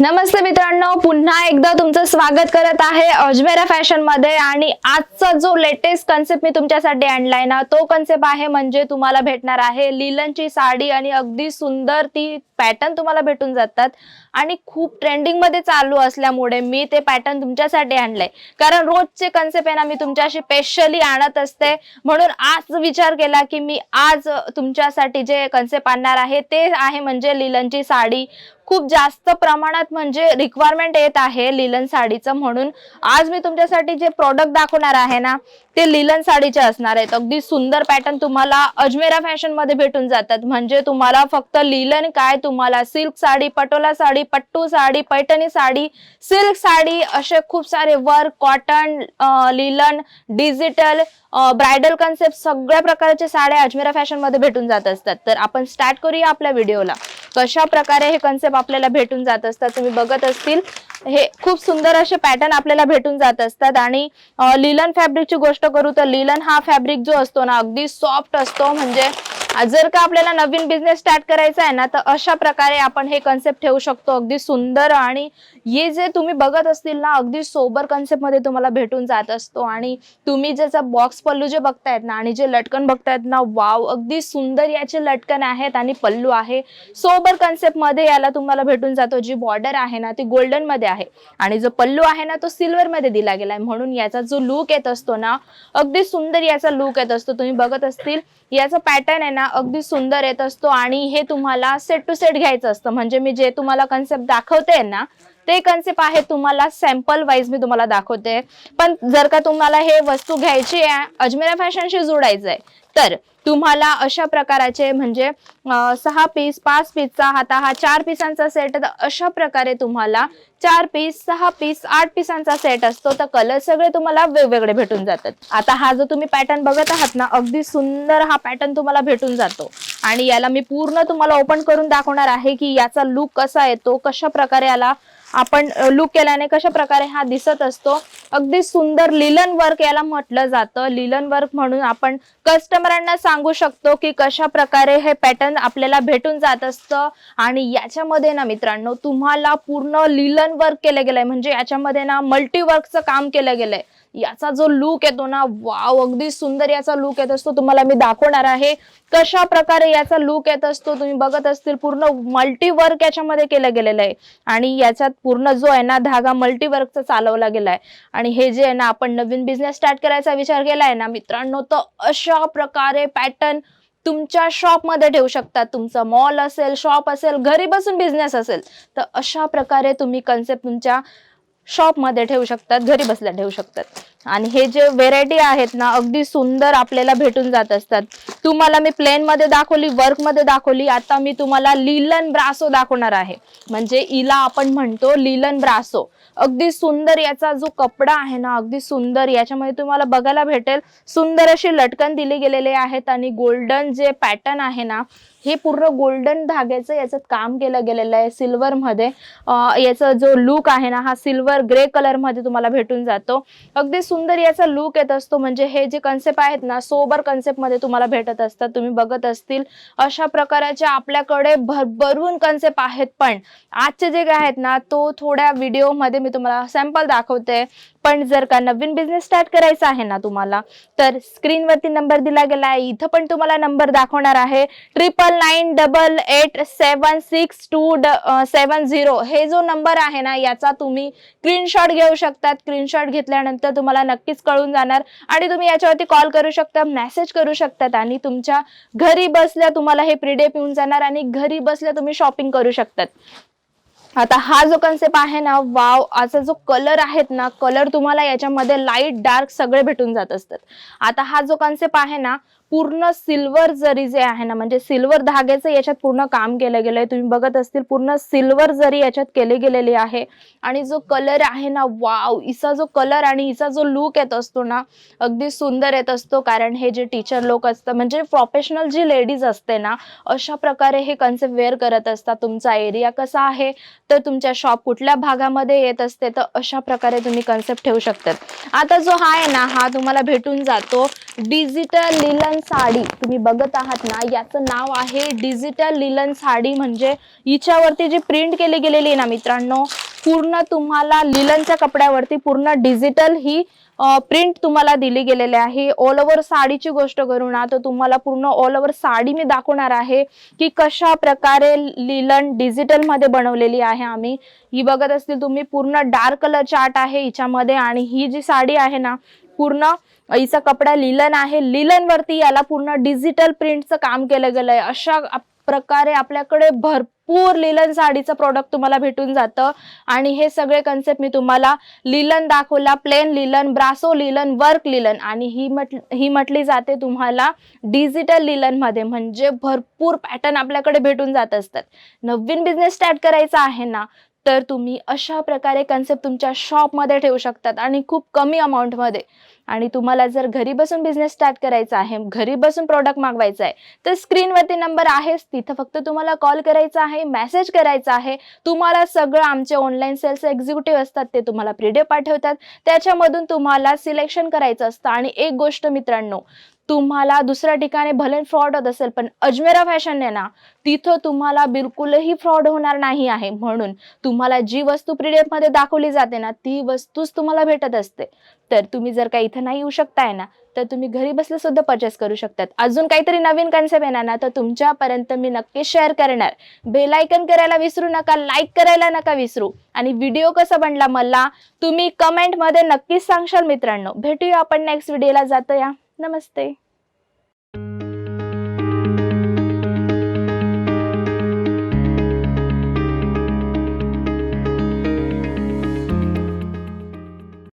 नमस्ते मित्रांनो पुन्हा एकदा तुमचं स्वागत करत आहे अजमेरा फॅशनमध्ये आणि आजचा जो लेटेस्ट कन्सेप्ट मी तुमच्यासाठी आणलाय ना तो कन्सेप्ट आहे म्हणजे तुम्हाला भेटणार आहे लिलनची साडी आणि अगदी सुंदर ती पॅटर्न तुम्हाला भेटून जातात. आणि खूप ट्रेंडिंगमध्ये चालू असल्यामुळे मी ते पॅटर्न तुमच्यासाठी आणलंय. कारण रोजचे कन्सेप्ट आहे ना मी तुमच्याशी स्पेशली आणत असते. म्हणून आज विचार केला की मी आज तुमच्यासाठी जे कन्सेप्ट आणणार आहे ते आहे म्हणजे लिलनची साडी. खूप जास्त प्रमाणात म्हणजे रिक्वायरमेंट येत आहे लिलन साडीचं. म्हणून आज मी तुमच्यासाठी जे प्रोडक्ट दाखवणार आहे ना ते लिलन साडीचे असणार आहेत. अगदी सुंदर पॅटर्न तुम्हाला अजमेरा फॅशनमध्ये भेटून जातात. म्हणजे तुम्हाला फक्त लिलन काय तुम्हाला सिल्क साडी पटोला साडी पट्टू साडी पैठणी साडी सिल्क साडी असे खूप सारे work cotton linen digital bridal concept सगळ्या प्रकारच्या साड्या अजमेरा फॅशनमध्ये भेटून जात असतात. तर आपण स्टार्ट करूया आपल्या व्हिडिओला कशा प्रकारे हे कन्सेप्ट आपल्याला भेटून जात असतात तुम्ही बघत असतील. हे खूप सुंदर असे पॅटर्न आपल्याला भेटून जात असतात आणि लिलन फॅब्रिकची गोष्ट करू तर लिलन हा फॅब्रिक जो असतो ना अगदी सॉफ्ट असतो. म्हणजे जर का आपल्याला नवीन बिझनेस स्टार्ट करायचा आहे ना तर अशा प्रकारे आपण हे कन्सेप्ट ठेवू शकतो. अगदी सुंदर आणि हे जे तुम्ही बघत असतील ना अगदी सोबर कन्सेप्टमध्ये तुम्हाला भेटून जात असतो. आणि तुम्ही ज्याचा बॉक्स पल्लू जे बघतायत ना आणि जे लटकन बघतायत ना वाव अगदी सुंदर याचे लटकन आहेत आणि पल्लू आहे. सोबर कन्सेप्टमध्ये याला तुम्हाला भेटून जातो जी बॉर्डर आहे ना ती गोल्डनमध्ये आहे. आणि जो पल्लू आहे ना तो सिल्वर मध्ये दिला गेलाय म्हणून याचा जो लुक येत असतो ना अगदी सुंदर याचा लुक येत असतो. तुम्ही बघत असतील याचा पॅटर्न आहे ना अगदी सुंदर येत असतो आणि हे तुम्हाला सेट टू सेट घ्यायचं असतं. म्हणजे मी जे तुम्हाला कन्सेप्ट दाखवते ना ते कन्सेप्ट आहे तुम्हाला सॅम्पल वाईज मी तुम्हाला दाखवते. पण जर का तुम्हाला हे वस्तू घ्यायची आहे अजमेरा फॅशनशी जोडायचं आहे तर तुम्हाला अशा प्रकाराचे म्हणजे सहा पीस पाच पीसचा हाता हा चार पिसांचा सेट तर अशा प्रकारे तुम्हाला चार पीस सहा पीस आठ पिसांचा सेट असतो. तर कलर सगळे तुम्हाला वेगवेगळे भेटून जातात. आता हा जो तुम्ही पॅटर्न बघत आहात ना अगदी सुंदर हा पॅटर्न तुम्हाला भेटून जातो. आणि याला मी पूर्ण तुम्हाला ओपन करून दाखवणार आहे की याचा लुक कसा येतो कशा प्रकारे याला आपण लुक केल्याने कशा प्रकारे हा दिसत असतो. अगदी सुंदर लिलन वर्क याला म्हटलं जातं. लिलन वर्क म्हणून आपण कस्टमरांना सांगू शकतो की कशा प्रकारे हे पॅटर्न आपल्याला भेटून जात असतं. आणि याच्यामध्ये ना मित्रांनो तुम्हाला पूर्ण लिलन वर्क केलं गेलंय. म्हणजे याच्यामध्ये ना मल्टी वर्कचं काम केलं गेलंय. याचा जो लुक येतो ना वाव अगदी सुंदर याचा लुक येत असतो. तुम्हाला मी दाखवणार आहे कशा प्रकारे याचा लुक येत असतो. तुम्ही बघत असतील पूर्ण मल्टी वर्क याच्यामध्ये केलं गेलेलं आहे. आणि याच्यात पूर्ण जो आहे ना धागा मल्टी वर्कचा चालवला गेलाय. आणि हे जे आहे ना आपण नवीन बिझनेस स्टार्ट करायचा विचार केलाय ना मित्रांनो तर अशा प्रकारे पॅटर्न तुमच्या शॉपमध्ये ठेवू शकता. तुमचं मॉल असेल शॉप असेल घरी बसून बिझनेस असेल. तर अशा प्रकारे तुम्ही कन्सेप्ट तुमच्या शॉपमध्ये ठेवू शकतात घरी बसल्या ठेवू शकतात. आणि हे जे व्हेरायटी आहेत ना अगदी सुंदर आपल्याला भेटून जात असतात. तुम्हाला मी प्लेन मध्ये दाखवली वर्कमध्ये दाखवली आता मी तुम्हाला लिलन ब्रासो दाखवणार आहे. म्हणजे इला आपण म्हणतो लिलन ब्रासो अगदी सुंदर याचा जो कपडा आहे ना अगदी सुंदर याच्यामध्ये तुम्हाला बघायला भेटेल सुंदर अशी लटकन दिली गेलेले आहेत आणि गोल्डन जे पॅटर्न आहे ना हे पूर्ण गोल्डन धाग्याचं याचं काम केलं गेलेलं आहे सिल्वरमध्ये याचा जो लुक आहे ना हा सिल्वर ग्रे कलरमध्ये तुम्हाला भेटून जातो. अगदी सुंदर याचा लुक येत असतो. म्हणजे हे जे कन्सेप्ट आहेत ना सोबर कन्सेप्टमध्ये तुम्हाला भेटत असतात. तुम्ही बघत असतील. अशा प्रकारचे आपल्याकडे भरभरून कन्सेप्ट आहेत. पण आजचे जे काय आहेत ना तो थोड्या व्हिडिओमध्ये मी तुम्हाला सॅम्पल दाखवते. पण जर का नवीन बिझनेस स्टार्ट करायचा आहे ना तुम्हाला तर स्क्रीनवरती नंबर दिला गेला आहे. इथं पण तुम्हाला नंबर दाखवणार आहे. Triple nine double eight seven six two seven zero हे जो नंबर आहे ना याचा तुम्ही स्क्रीनशॉट घेऊ शकता स्क्रीनशॉट घेतल्यानंतर तुम्हाला नक्कीच कळून जाणार. आणि तुम्ही याच्यावरती कॉल करू शकता मेसेज करू शकतात आणि तुमच्या घरी बसल्या तुम्हाला हे प्रिडेप येऊन जाणार आणि घरी बसल्या तुम्ही शॉपिंग करू शकतात. आता हा जो कन्सेप्ट आहे ना वाव असा जो कलर आहेत ना कलर तुम्हाला याच्यामध्ये लाइट डार्क सगळे भेटून जात असतात. आता हा जो कन्सेप्ट आहे ना पूर्ण सिल्वर जरी जे आहे ना म्हणजे सिल्वर धाग्याचं याच्यात पूर्ण काम केलं गेलंय. तुम्ही बघत असतील पूर्ण सिल्वर जरी याच्यात केली गेलेली आहे. आणि जो कलर आहे ना वाव! हिचा जो कलर आणि हिचा जो लुक येत असतो ना अगदी सुंदर येत असतो. कारण हे जे टीचर लोक असतात म्हणजे प्रोफेशनल जी लेडीज असते ना अशा प्रकारे हे कन्सेप्ट वेअर करत असतात. तुमचा एरिया कसा आहे? तर तुमच्या शॉप कुठल्या भागामध्ये येत असते? तर अशा प्रकारे तुम्ही कन्सेप्ट ठेवू शकतात. आता जो हा आहे ना हा तुम्हाला भेटून जातो. डिजिटल लिलन लिलन साडी तुम्ही बघत आहात ना याचं नाव आहे डिजिटल लिलन साडी. म्हणजे हिच्यावरती जी प्रिंट केली गेलेली आहे ना मित्रांनो पूर्ण तुम्हाला लिलनच्या कपड्यावरती पूर्ण डिजिटल ही प्रिंट तुम्हाला दिली गेलेली आहे. ऑल ओव्हर साडीची गोष्ट करू ना तर तुम्हाला पूर्ण ऑल ओव्हर साडी मी दाखवणार आहे की कशा प्रकारे लिलन डिजिटलमध्ये बनवलेली आहे आम्ही. ही बघत असतील तुम्ही पूर्ण डार्क कलर चार्ट आहे हिच्यामध्ये आणि ही जी साडी आहे ना पूर्ण हिचा कपडा लिलन आहे. लिलन वरती याला पूर्ण डिजिटल प्रिंटचं काम केलं गेलं आहे अशा प्रकारे आपल्याकडे भरपूर लिलन साडीचं प्रॉडक्ट तुम्हाला भेटून जातं. आणि हे सगळे कन्सेप्ट मी तुम्हाला लिलन दाखवला. Plain linen brasso linen work linen. आणि ही म्हट ही म्हटली जाते तुम्हाला डिजिटल लिलनमध्ये. म्हणजे भरपूर पॅटर्न आपल्याकडे भेटून जात असतात. नवीन बिझनेस स्टार्ट करायचा आहे ना तर तुम्ही अशा प्रकारे कन्सेप्ट तुमच्या शॉपमध्ये ठेवू शकतात आणि खूप कमी अमाऊंटमध्ये आणि तुम्हाला जर घरी बसून बिझनेस स्टार्ट करायचा आहे घरी बसून प्रोडक्ट मागवायचा आहे तर स्क्रीनवरती नंबर आहेच. तिथं फक्त तुम्हाला कॉल करायचा आहे मेसेज करायचा आहे. तुम्हाला सगळं आमचे ऑनलाईन सेल्स एक्झिक्युटिव्ह असतात ते तुम्हाला प्रिडे पाठवतात. त्याच्यामधून तुम्हाला सिलेक्शन करायचं असतं. आणि एक गोष्ट मित्रांनो तुम्हाला दुसऱ्या ठिकाणी भले फ्रॉड होत असेल पण अजमेरा फॅशनने ना तिथं तुम्हाला बिलकुलही फ्रॉड होणार नाही आहे. म्हणून तुम्हाला जी वस्तू प्रिडेपमध्ये मध्ये दाखवली जाते ना ती वस्तूच तुम्हाला भेटत असते. तर तुम्ही जर का इथं नाही येऊ शकताय ना तर तुम्ही घरी बसले सुद्धा परचेस करू शकतात. अजून काहीतरी नवीन कन्सेप्ट येणार ना तर तुमच्यापर्यंत मी नक्की शेअर करणार. बेलायकन करायला विसरू नका लाईक करायला नका विसरू. आणि व्हिडिओ कसा बनला मला तुम्ही कमेंटमध्ये नक्कीच सांगशाल मित्रांनो. भेटूया आपण नेक्स्ट व्हिडिओला जातो या नमस्ते.